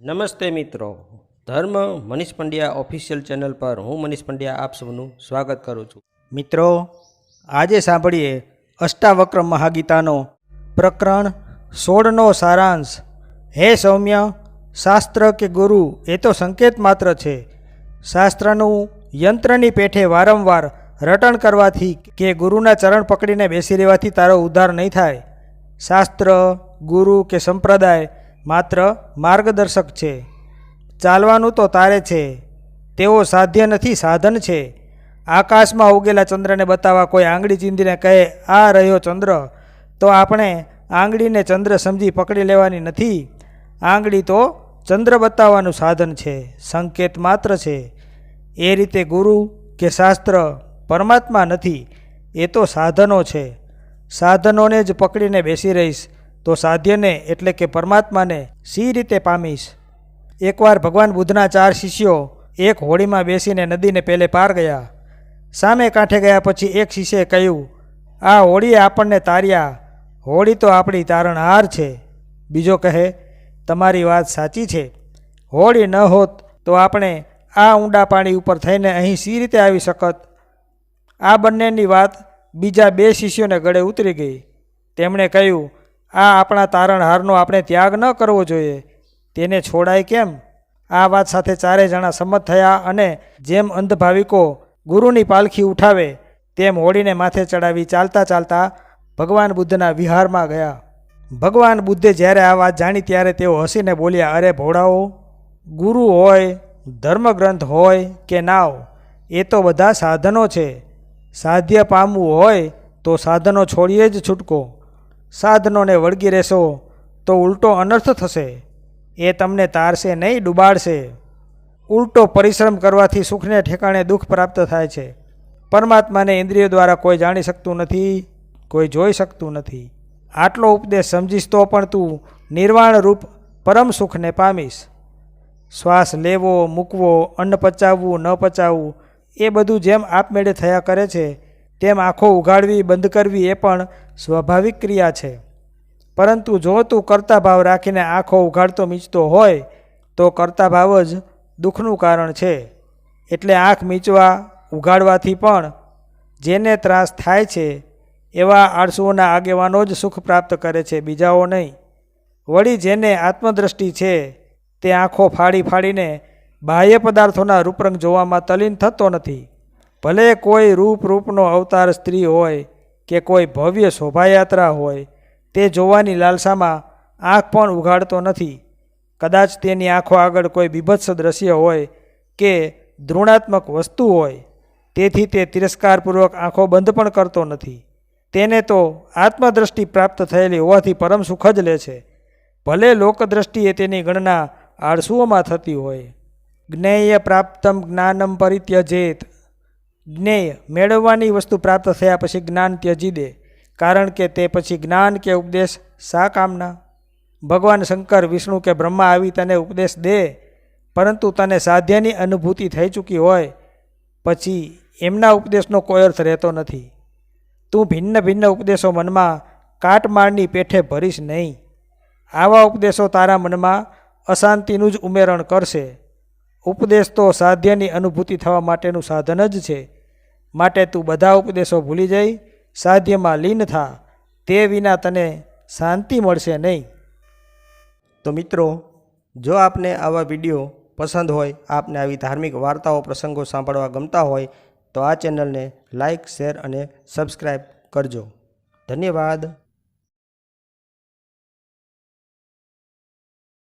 નમસ્તે મિત્રો. ધર્મ મનીષ પંડ્યા ઓફિશિયલ ચેનલ પર હું મનીષ પંડ્યા આપ સૌનું સ્વાગત કરું છું. મિત્રો, આજે સાંભળીએ અષ્ટાવક્ર મહાગીતાનો પ્રકરણ સોળનો સારાંશ. હે સૌમ્ય, શાસ્ત્ર કે ગુરુ, એ તો સંકેત માત્ર છે. શાસ્ત્રનું યંત્રની પેઠે વારંવાર રટણ કરવાથી કે ગુરુના ચરણ પકડીને બેસી રહેવાથી તારો ઉદ્ધાર નહીં થાય. શાસ્ત્ર, ગુરુ કે સંપ્રદાય માત્ર માર્ગદર્શક છે. ચાલવાનું તો તારે છે. તેઓ સાધ્ય નથી, સાધન છે. આકાશમાં ઉગેલા ચંદ્રને બતાવવા કોઈ આંગળી ચીંધીને કહે, આ રહ્યો ચંદ્ર. તો આપણે આંગળીને ચંદ્ર સમજી પકડી લેવાની નથી. આંગળી તો ચંદ્ર બતાવવાનું સાધન છે. સંકેત માત્ર છે. એ રીતે ગુરુ કે શાસ્ત્ર પરમાત્મા નથી. એ તો સાધનો છે. સાધનોને જ પકડીને બેસી રહીશ. તો સાધ્યને એટલે કે પરમાત્માને સી રીતે પામીશ? એકવાર ભગવાન બુદ્ધના ચાર શિષ્યો એક હોળીમાં બેસીને નદીને પેલે પાર ગયા. સામે કાંઠે ગયા પછી એક શિષ્યે કહ્યું, આ હોળીએ આપણને તાર્યા. હોળી તો આપણી તારણહાર છે. બીજો કહે, તમારી વાત સાચી છે. હોળી ન હોત તો આપણે આ ઊંડા પાણી ઉપર થઈને અહીં સી રીતે આવી શકત? આ બંનેની વાત બીજા બે શિષ્યોને ગળે ઉતરી ગઈ. તેમણે કહ્યું આ આપણા તારણહારનો આપણે ત્યાગ ન કરવો જોઈએ. તેને છોડાય કેમ? આ વાત સાથે ચારેય જણા સંમત થયા અને જેમ અંધ ભાવિકો ગુરુની પાલખી ઉઠાવે, તેમ હોડીને માથે ચડાવી ચાલતા ચાલતા ભગવાન બુદ્ધના વિહારમાં ગયા. ભગવાન બુદ્ધે જ્યારે આ વાત જાણી ત્યારે તેઓ હસીને બોલ્યા, અરે ભોળાઓ, ગુરુ હોય, ધર્મગ્રંથ હોય કે નાવ, એ તો બધા સાધનો છે. સાધ્ય પામવું હોય તો સાધનો છોડીએ જ છૂટકો. સાધનોને વળગી રહેશો, તો ઉલટો અનર્થ થશે. એ તમને તારશે નહીં, ડૂબાડશે. ઉલટો પરિશ્રમ કરવાથી સુખને ઠેકાણે દુઃખ પ્રાપ્ત થાય છે. પરમાત્માને ઇન્દ્રિયો દ્વારા કોઈ જાણી શકતું નથી, કોઈ જોઈ શકતું નથી. આટલો ઉપદેશ સમજીશ તો પણ તું નિર્વાણ રૂપ પરમ સુખને પામીશ. શ્વાસ લેવો, મૂકવો, અન્ન પચાવવું, ન પચાવવું, એ બધું જેમ આપમેળે થયા કરે છે તેમ આંખો ઉઘાડવી, બંધ કરવી એ પણ સ્વાભાવિક ક્રિયા છે. પરંતુ જો તું કરતા ભાવ રાખીને આંખો ઉઘાડતો મીચતો હોય, તો કરતા ભાવ જ દુઃખનું કારણ છે. એટલે આંખ મીચવા, ઉઘાડવાથી પણ જેને ત્રાસ થાય છે, એવા આળસુઓના આગેવાનો જ સુખ પ્રાપ્ત કરે છે, બીજાઓ નહીં. વળી જેને આત્મદ્રષ્ટિ છે, તે આંખો ફાડી ફાડીને બાહ્ય પદાર્થોના રૂપરંગ જોવામાં તલીન થતો નથી. ભલે કોઈ રૂપ રૂપનો અવતાર સ્ત્રી હોય કે કોઈ ભવ્ય શોભાયાત્રા હોય, તે જોવાની લાલસામાં આંખ પણ ઉઘાડતો નથી. કદાચ તેની આંખો આગળ કોઈ બીભત્સ દ્રશ્ય હોય કે ધૃણાત્મક વસ્તુ હોય, તેથી તે તિરસ્કારપૂર્વક આંખો બંધ પણ કરતો નથી. તેને તો આત્મદ્રષ્ટિ પ્રાપ્ત થયેલી હોવાથી પરમ સુખ જ લે છે. ભલે લોકદ્રષ્ટિએ તેની ગણના આળસુઓમાં થતી હોય. જ્ઞેય પ્રાપ્તમ જ્ઞાનમ પરિત્યજેત. જ્ઞેય મેળવવાની વસ્તુ પ્રાપ્ત થયા પછી જ્ઞાન ત્યજી દે. કારણ કે તે પછી જ્ઞાન કે ઉપદેશ શા કામના? ભગવાન શંકર, વિષ્ણુ કે બ્રહ્મા આવી તને ઉપદેશ દે, પરંતુ તને સાધ્યની અનુભૂતિ થઈ ચૂકી હોય, પછી એમના ઉપદેશનો કોઈ અર્થ રહેતો નથી. તું ભિન્ન ભિન્ન ઉપદેશો મનમાં કાટમાળની પેઠે ભરીશ નહીં. આવા ઉપદેશો તારા મનમાં અશાંતિનું જ ઉમેરણ કરશે. ઉપદેશ તો સાધ્યની અનુભૂતિ થવા માટેનું સાધન જ છે. માટે તું બધા ઉપદેશો ભૂલી જઈ, સાધ્યમાં લીન થા, તે વિના તને શાંતિ મળશે નહીં. તો મિત્રો, જો આપને આવા વીડિયો પસંદ હોય, આપને આવી ધાર્મિક વાર્તાઓ, પ્રસંગો સાંભળવા ગમતા હોય, તો આ ચેનલને લાઈક, શેર અને સબસ્ક્રાઈબ કરજો. ધન્યવાદ.